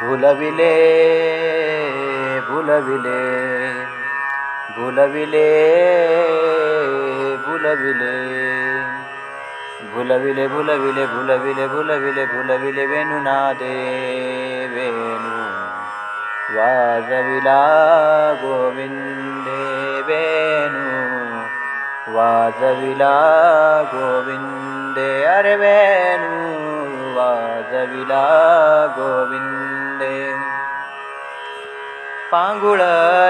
భులవిలే భులవిలే భులవిలే భులవిలే భులవిలే భులవిలే భులవిలే భులవిలే భులవిలే వేణునాదే వేణు వాజవిలా గోవిందే వేణు వాజవిలా గోవిందే. అరే వేణు వాజవిలా గోవింద. પાંગુળ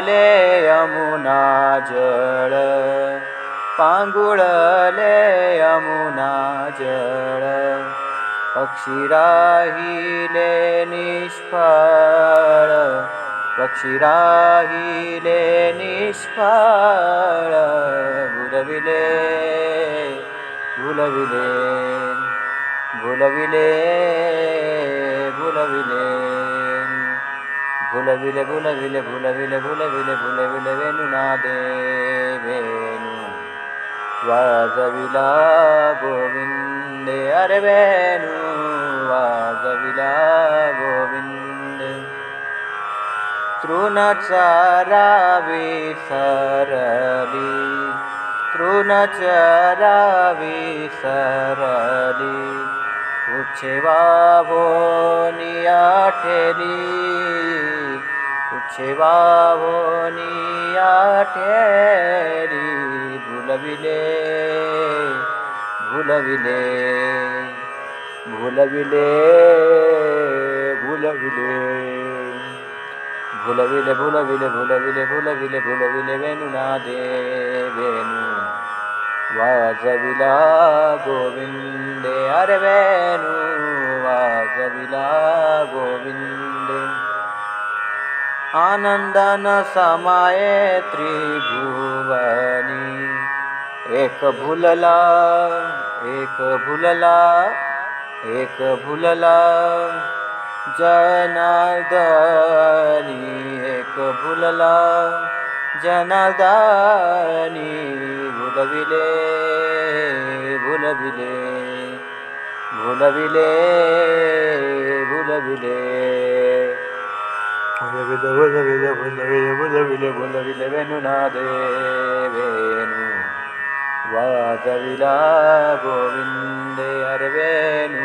લે યમુના જળ. પાંગુળ લે યમુના જળ. પક્ષી રાહી લે નિષ્ફળ. પક્ષી રાહી લે નિષ્ફળ. ભૂલવી લે ભૂલવી લે గులవిల గులవిల గులవిల గులవిల గులవిల వెను నా దేవేను వాజవిలా గోవిందే అరవేను వాజవిలా గోవిందే. తృణచారా విసరలి తృణచరా విసరలి ఉచ్చేవా నియా ఠెలి સેવાઓની ભૂલવિલે ભૂલવિલે ભૂલવિલે ભૂલવિલે ભૂલવિલે ભૂલવિલે ભૂલવિલે ભૂલવિલે ભૂલવિલે વેણુના દે વેણુ વાજવિલા ગોવિંદે અરે વેણુ વાજવિલા ગોવિંદે आनंदन समाये त्रिभुवनी। एक भुलला एक भुलला एक भुलला। जनार्दनी एक भुलला। जनार्दनी भुलविले भुलविले। भुलविले भुलविले। உதவித உதவித உதவித உதவில உதவில வெணுநாதேவேனு வாதவிலா கோவிந்தே அரவேனு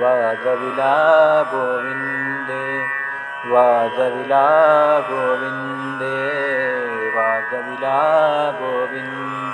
வாதவிலா கோவிந்தே வாதவிலா கோவிந்தே வாதவிலா கோவிந்தே